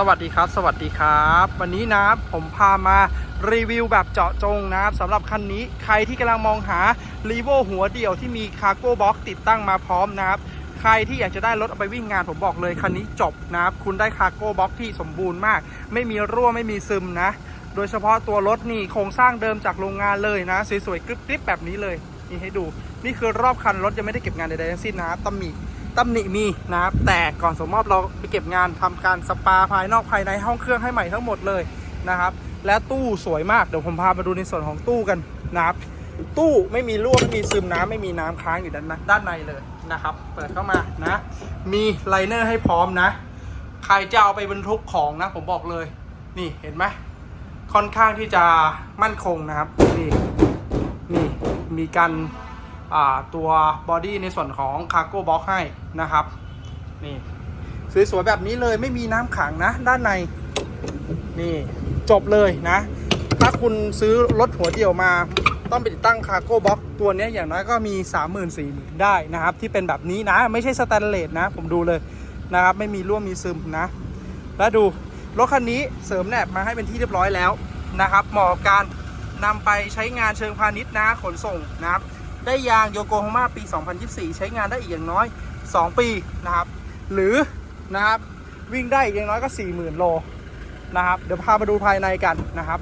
สวัสดีครับ สวัสดีครับ วันนี้นะผมพามารีวิวแบบเจาะจงนะครับสำหรับคันนี้ใครที่กำลังมองหา r e v o หัวเดี่ยวที่มีคาร์โก้บ็อกติดตั้งมาพร้อมนะครับ ใครที่อยากจะได้รถเอาไปวิ่งงานผมบอกเลยคันนี้จบนะครับ คุณได้คาร์โก้บ็อกที่สมบูรณ์มาก ไม่มีรั่วไม่มีซึมนะ โดยเฉพาะตัวรถนี่โครงสร้างเดิมจากโรงงานเลยนะสวยๆกริบๆแบบนี้เลยนี่ให้ดู นี่คือรอบคันรถยังไม่ได้เก็บงานใดๆทั้งสิ้นนะครับตำหนิ ตำหนิมีนะครับ แต่ก่อนส่งมอบเราไปเก็บงานทำการสปาภายนอกภายในห้องเครื่องให้ใหม่ทั้งหมดเลยนะครับ และตู้สวยมากเดี๋ยวผมพามาดูในส่วนของตู้กันนะครับ ตู้ไม่มีรั่วไม่มีซึมน้ำไม่มีน้ำค้างอยู่ด้านด้านในเลยนะครับ เปิดเข้ามานะ มีไลเนอร์ให้พร้อมนะ ใครจะเอาไปบรรทุกของนะ ผมบอกเลย นี่เห็นไหมค่อนข้างที่จะมั่นคงนะครับ นี่นี่มีการ ตัวบอดี้ในส่วนของคาร์โก้บ็อกให้นะครับนี่สวยๆแบบนี้เลยไม่มีน้ำขังนะด้านใน นี่จบเลยนะ ถ้าคุณซื้อรถหัวเดี่ยวมาต้องไปติดตั้งคาร์โก้บ็อกตัวนี้อย่างน้อยก็มี3 4 0 0 0 0ได้นะครับ ที่เป็นแบบนี้นะ ไม่ใช่สแตนเลสนะ ผมดูเลยนะครับ ไม่มีร่วมมีซึมนะ แล้วดู รถคันนี้เสริมแหนบมาให้เป็นที่เรียบร้อยแล้วนะครับเหมาะกับการนำไปใช้งานเชิงพาณิชย์นะขนส่งนะครับ ได้ยางโยโกฮาม่าปี 2024 ใช้งานได้อีกอย่างน้อย 2 ปีนะครับ หรือนะครับวิ่งได้อีกอย่างน้อยก็ 40,000 โลนะครับเดี๋ยวพามาดูภายในกันนะครับ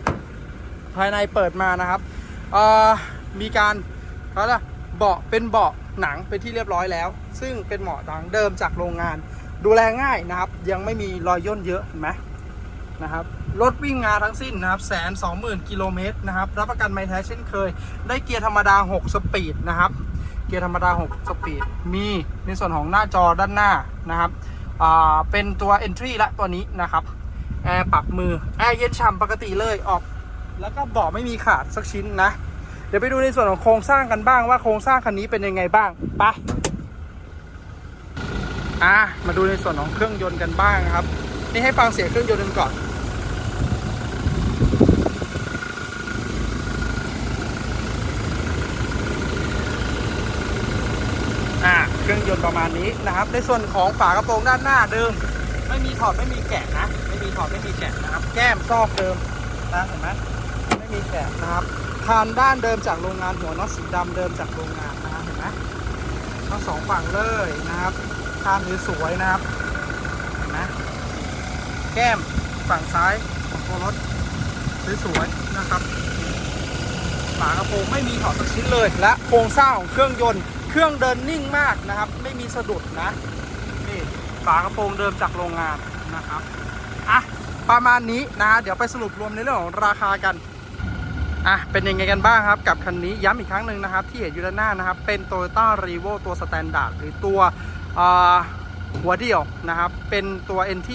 ภายในเปิดมานะครับเอ่อมีการเขาเรเบาะเป็นเบาะหนังเป็นที่เรียบร้อยแล้ว ซึ่งเป็นเบาะหนังเดิมจากโรงงาน ดูแลง่ายนะครับ ยังไม่มีรอยย่นเยอะเห็นไหม นะครับรถวิ่งงานทั้งสิ้นนะครับแสนสองหมื่นกิโลเมตรนะครับรับประกันไม่แท้เช่นเคย ได้เกียร์ธรรมดา 6 สปีดนะครับ เกียร์ธรรมดา 6 สปีด มีในส่วนของหน้าจอด้านหน้านะครับเป็นตัว Entry ละตัวนี้นะครับแอร์ปรับมือแอร์เย็นฉ่ำปกติเลยออก แล้วก็เบาะไม่มีขาดสักชิ้นนะ เดี๋ยวไปดูในส่วนของโครงสร้างกันบ้างว่าโครงสร้างคันนี้เป็นยังไงบ้างไปอะมาดูในส่วนของเครื่องยนต์กันบ้างครับ นี่ให้ฟังเสียงเครื่องยนต์กันก่อนอ่าเครื่องยนต์ประมาณนี้นะครับ ในส่วนของฝากระโปรงด้านหน้าเดิม ไม่มีถอดไม่มีแกะนะ ไม่มีถอดไม่มีแกะนะครับ แก้มซอกเดิมนะเห็นไหมไม่มีแกะนะครับคานด้านเดิมจากโรงงานหัวน็อตสีดำเดิมจากโรงงานนะครับเห็นไหมทั้งสองฝั่งเลยนะครับคานสวยๆนะครับเห็นไหม แก้มฝั่งซ้ายของตัวรถสวยๆนะครับฝากระโปรงไม่มีถอดสักชิ้นเลย และโครงสร้างของเครื่องยนต์ เครื่องเดินนิ่งมากนะครับ ไม่มีสะดุดนะนี่ฝากระโปรงเดิมจากโรงงานนะครับอะประมาณนี้นะเดี๋ยวไปสรุปรวมในเรื่องของราคากันอะเป็นยังไงกันบ้างครับกับคันนี้ย้ำอีกครั้งหนึ่งนะครับ ที่เห็นอยู่ด้านหน้านะครับ เป็น Toyota r e v o ตัวสแตนดาร์ดหรือตัวอ่า หัวเดี่ยวนะครับ เป็นตัว NT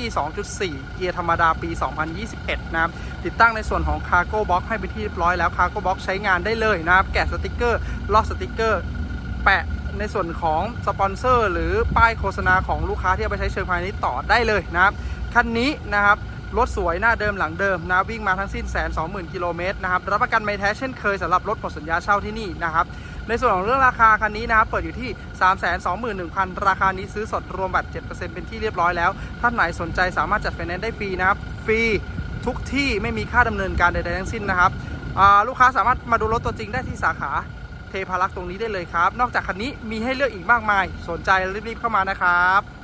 2.4 เกียร์ธรรมดาปี 2021 นะครับ ติดตั้งในส่วนของ Cargo Box ให้เป็นที่เรียบร้อยแล้ว Cargo Box ใช้งานได้เลยนะครับ แกะสติกเกอร์ ลอกสติกเกอร์ แปะในส่วนของสปอนเซอร์ หรือป้ายโฆษณาของลูกค้าที่เอาไปใช้เชิงพาณิชย์ต่อได้เลยนะครับ คันนี้นะครับรถสวยหน้าเดิมหลังเดิมนะวิ่งมาทั้งสิ้นแสนสองหมื่นกิโลเมตรนะครับรับประกันไม่แท้เช่นเคยสำหรับรถหมดสัญญาเช่าที่นี่นะครับ ในส่วนของเรื่องราคาคันนี้นะครับเปิดอยู่ที่ 3 2 1 0 0 0 ราคานี้ซื้อสดรวมบัตร 7%เป็นที่เรียบร้อยแล้ว ท่านไหนสนใจสามารถจัดไฟแนนซ์ได้ฟรีนะครับ ฟรีทุกที่ไม่มีค่าดำเนินการใดๆทั้งสิ้นนะครับลูกค้าสามารถมาดูรถตัวจริงได้ที่สาขาเทพารักษ์ตรงนี้ได้เลยครับ นอกจากคันนี้มีให้เลือกอีกมากมาย สนใจรีบๆเข้ามานะครับ